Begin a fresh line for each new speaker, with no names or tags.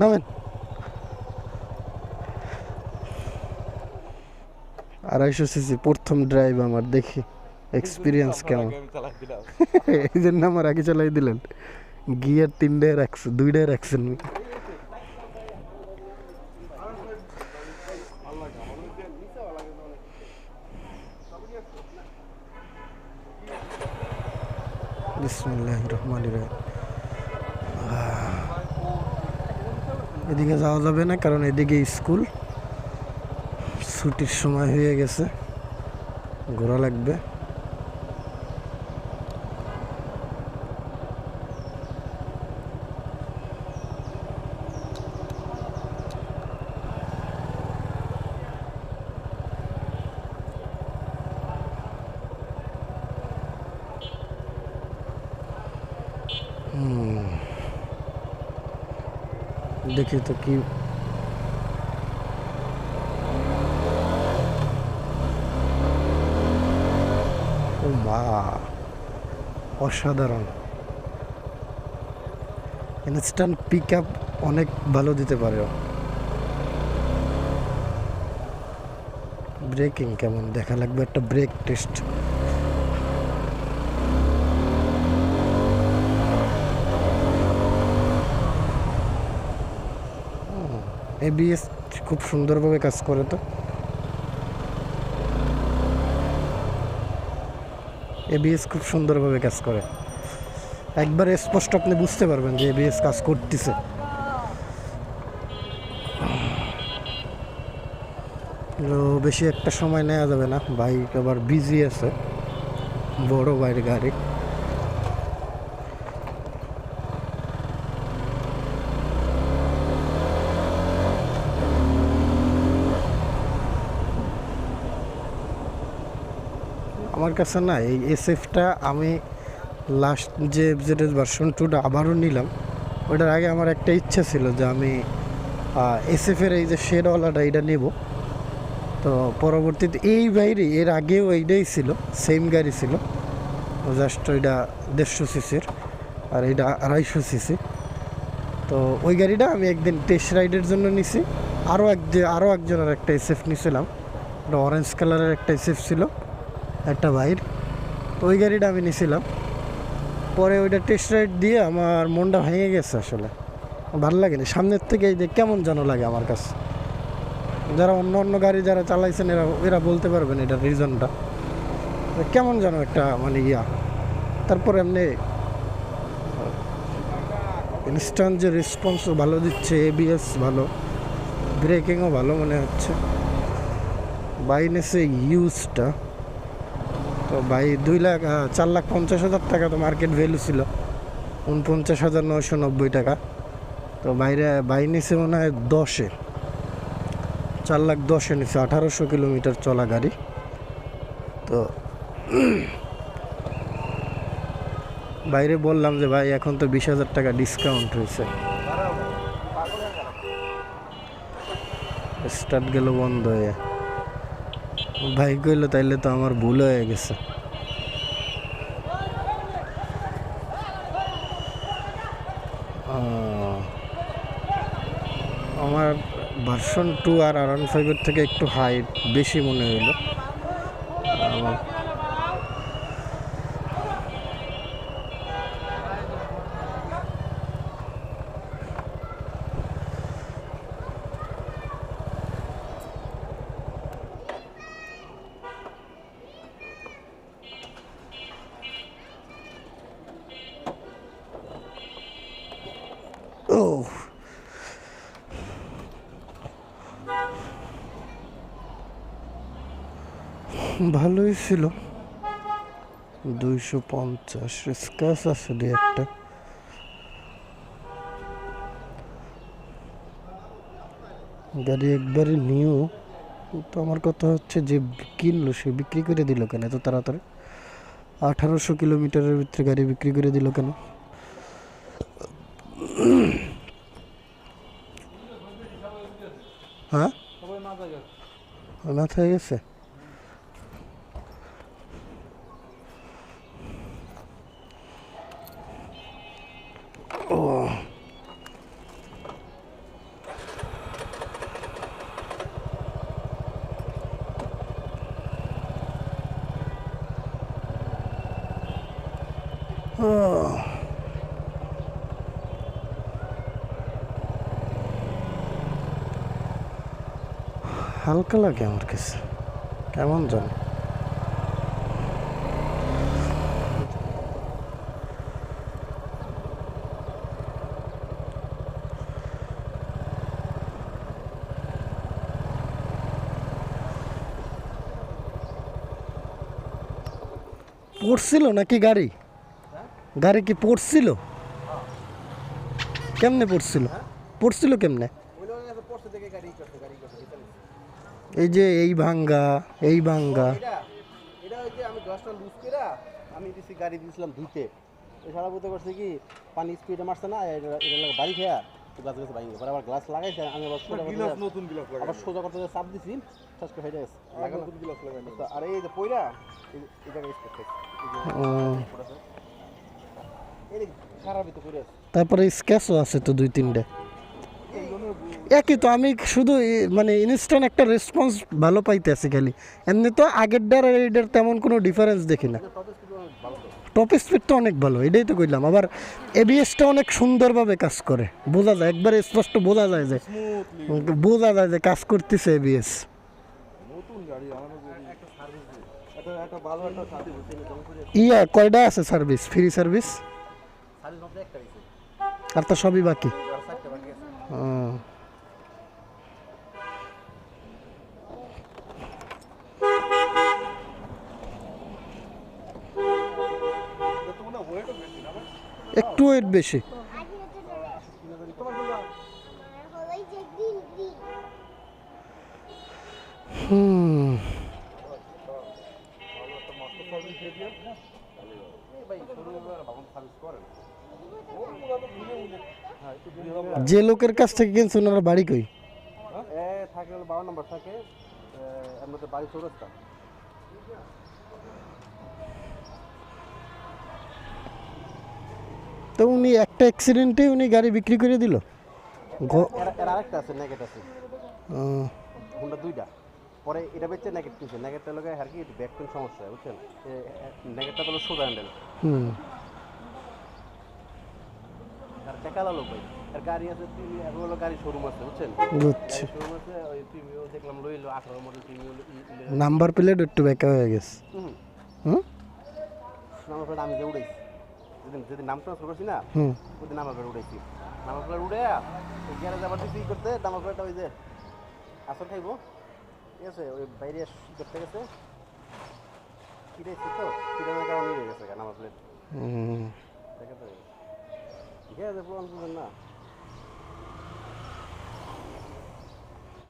নামেন। আড়াইশো সিসি প্রথম ড্রাইভ আমার দেখি এক্সপিরিয়েন্স কেমন। এই জন্য আমার আগে চালাই দিলেন। গিয়ার তিনটায় রাখছে দুইটায় রাখছেন। বিসমুল্লাহ রহমান এদিকে যাওয়া যাবে না কারণ এদিকে স্কুল। ছুটির সময় হয়ে গেছে। ঘোরা লাগবে। দেখি তো কি মা, অসাধারণ। ইনস্ট্যান্ট পিক আপ অনেক ভালো দিতে পারে। ব্রেকিং কেমন? দেখা লাগবে একটা ব্রেক টেস্ট এবিএস খুব সুন্দরভাবে কাজ করে তো। এবিএস খুব সুন্দরভাবে কাজ করে। একবার স্পষ্ট আপনি বুঝতে পারবেন যে এবিএস কাজ করতেছে। বেশি একটা সময় নেওয়া যাবে না। বাইক আবার বিজি আছে। বড় বাইরে গাড়ি। আমার কাছে না এই এসএফটা আমি লাস্ট যে এফজেডের ভার্সন টুটা আবারও নিলাম। ওটার আগে আমার একটা ইচ্ছা ছিল যে আমি এসএফের এই যে শেডওয়ালাটা এটা নেব। তো পরবর্তীতে এই বাইরে, এর আগেও এইটাই ছিল সেম গাড়ি ছিল। জাস্ট ওইটা দেড়শো সিসির আর এইটা আড়াইশো সিসি তো ওই গাড়িটা আমি একদিন টেস্ট রাইডের জন্য নিছি। আরও এক আরও একজনের একটা এসএফ নিছিলাম। ওটা অরেঞ্জ কালারের একটা এসএফ ছিল। একটা বাইর। ওই গাড়িটা আমি নিছিলাম। পরে ওইটা টেস্ট রাইড দিয়ে আমার মনটা ভেঙে গেছে আসলে। ভালো লাগেনি। সামনের থেকে এই যে কেমন যেন লাগে আমার কাছে। যারা অন্য অন্য গাড়ি যারা চালাইছেন, এরা এরা বলতে পারবেন এটার রিজনটা কেমন যেন একটা মানে ইয়া। তারপর এমনি ইনস্ট্যান্ট যে রেসপন্সও ভালো দিচ্ছে এবিএস ভালো ব্রেকিংও ভালো মনে হচ্ছে। বাইনেসে ইউজটা তো ভাই দুই লাখ চার লাখ পঞ্চাশ হাজার টাকা তো মার্কেট ভ্যালু ছিল। উনপঞ্চাশ হাজার নশো নব্বই টাকা। তো বাইরে বাই নিছে মনে হয় দশে। চার লাখ দশে নিছে, আঠারোশো কিলোমিটার চলা গাড়ি। তো বাইরে বললাম যে ভাই এখন তো বিশ হাজার টাকা ডিসকাউন্ট হয়েছে। স্টার্ট গেল বন্ধ হয়ে। ভাই কইলো তাইলে তো আমার ভুল হয়ে গেছে। আমার ভার্সন টু আর আর ওয়ান ফাইভের থেকে একটু হাইট বেশি মনে হইল। আমার ভালোই ছিল। দুইশো পঞ্চাশ স্ক্র্যাচ আছে দু একটা। গাড়ি একবারে নিউ। তো আমার কথা হচ্ছে যে কিনলো, সে বিক্রি করে দিল কেন এত তাড়াতাড়ি? আঠারোশো কিলোমিটারের ভিতরে গাড়ি বিক্রি করে দিল কেন? হ্যাঁ? মাথায় গেছে? হালকা লাগে আমার কাছে। কেমন জানি। পড়ছিল নাকি গাড়ি? গাড়ি কি পড়ছিল? কেমনে পড়ছিল? পড়ছিল কেমনে? এই যে এই ভাঙ্গা এই ভাঙ্গা
এটা ওই যে আমি গ্লাসটা লুজ করে আমি দিছি গাড়ি দিয়েছিলাম ধুইতে সারা বুঝতে করছে কি পানি স্পিডে মারছে না এটা লাগে বাড়ি খেয়া গ্লাস গেছে বাইরে পরে আবার গ্লাস লাগাইছে আমি আবার সোজা করতে
গিলাস নতুন গিলাস লাগাই
আবার সোজা করতে চাপ দিছি করে গেছে লাগানো
নতুন গিলাস লাগাই
তো আর এই যে পয়রা এই জায়গায় স্পট এই খারাপই তো
তারপরে স্ক্যাচও আছে তো দুই তিনটে একই তো আমি শুধু মানে ইনস্ট্যান্ট একটা রেসপন্স ভালো পাইতেছি খালি। এমনি তো আগের ডার আর এইটার তেমন কোনো ডিফারেন্স দেখি না।
টপ স্পিড অনেক ভালো,
এটাই তো কইলাম। আবার এবিএসটা অনেক সুন্দরভাবে কাজ করে। বোঝা যায়, একবারে স্পষ্ট বোঝা যায় যে, বোঝা যায় যে কাজ করতেছে এবিএস ইয়া, কয়টা আছে সার্ভিস ফ্রি সার্ভিস আর তো সবই বাকি।
আর চারটা বাকি আছে
ও,
এটা তো মনে হয় ওয়েটও বেশি না ভাই?
একটু ওয়েট বেশি
ওই যে গ্রিন গ্রিন
হুম
ভালো একটা মাস্টার সার্ভিস দিয়ে দিয়ে
এই ভাই শোরুমে ভালো সার্ভিস করেন
ওগুলো তো ঘুরে উঠে
একটু দিয়ে হবে
যে লোকের কাছ থেকে কিনছে ওনারা বাড়ি কই?
থাকে বারো নম্বর থাকে বাড়ি চৌরাস্তা।
তো উনি একটা অ্যাক্সিডেন্টে উনি গাড়ি বিক্রি করে দিল।
আরেকটা আছে নেগেট আছে। হুন্ডা দুইটা। পরে এটা বেচছে নেগেট কিনছে। নেগেটটা লোকে আর কি একটু ব্যাক পেন সমস্যা বুঝছেন? নেগেটটা তো হলো সোজা হ্যান্ডেল
হুম।
আর টেকালা লোক ভাই আর গাড়ি আছে তিন গাড়ি শোরুম আছে বুঝছেন?
বুঝছি।
শোরুম আছে ওই প্রিমিও দেখলাম লইলো মডেল প্রিমিও
নাম্বার প্লেট একটু বেঁকা হয়ে গেছে।
হুম।
হুম?
নাম্বার প্লেট আমি যে উড়াইছি। যেদিন যেদিন নাম ট্রান্সফার করছি না ওই নাম্বার প্লেট উড়াইছি। নাম্বার প্লেট উড়ে গ্যারেজ আবার দিছি করতে নাম্বার প্লেটটা ওই যে আসর খাইবো? ঠিক আছে ওই বাইরে করতে গেছে। কিরাইছি তো কিরানোর কারণে হয়ে গেছে নামার তো ঠিক আছে না।